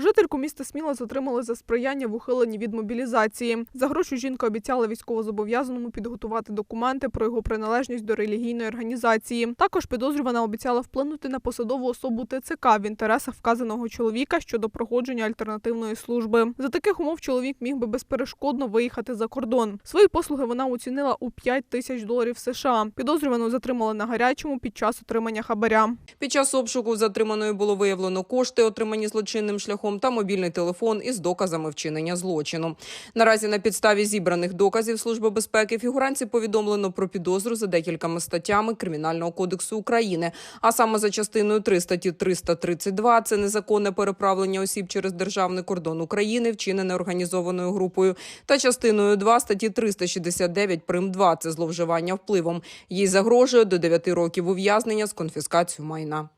Жительку міста Сміла затримали за сприяння в ухиленні від мобілізації. За гроші жінка обіцяла військовозобов'язаному підготувати документи про його приналежність до релігійної організації. Також підозрювана обіцяла вплинути на посадову особу ТЦК в інтересах вказаного чоловіка щодо проходження альтернативної служби. За таких умов чоловік міг би безперешкодно виїхати за кордон. Свої послуги вона оцінила у 5 тисяч доларів США. Підозрювану затримали на гарячому під час отримання хабаря. Під час обшуку затриманої було виявлено кошти, отримані злочинним шляхом, та мобільний телефон із доказами вчинення злочину. Наразі на підставі зібраних доказів Служби безпеки фігуранці повідомлено про підозру за декількома статтями Кримінального кодексу України, а саме за частиною 3 статті 332 – це незаконне переправлення осіб через державний кордон України, вчинене організованою групою, та частиною 2 статті 369 прим. 2 – це зловживання впливом. Їй загрожує до 9 років ув'язнення з конфіскацією майна.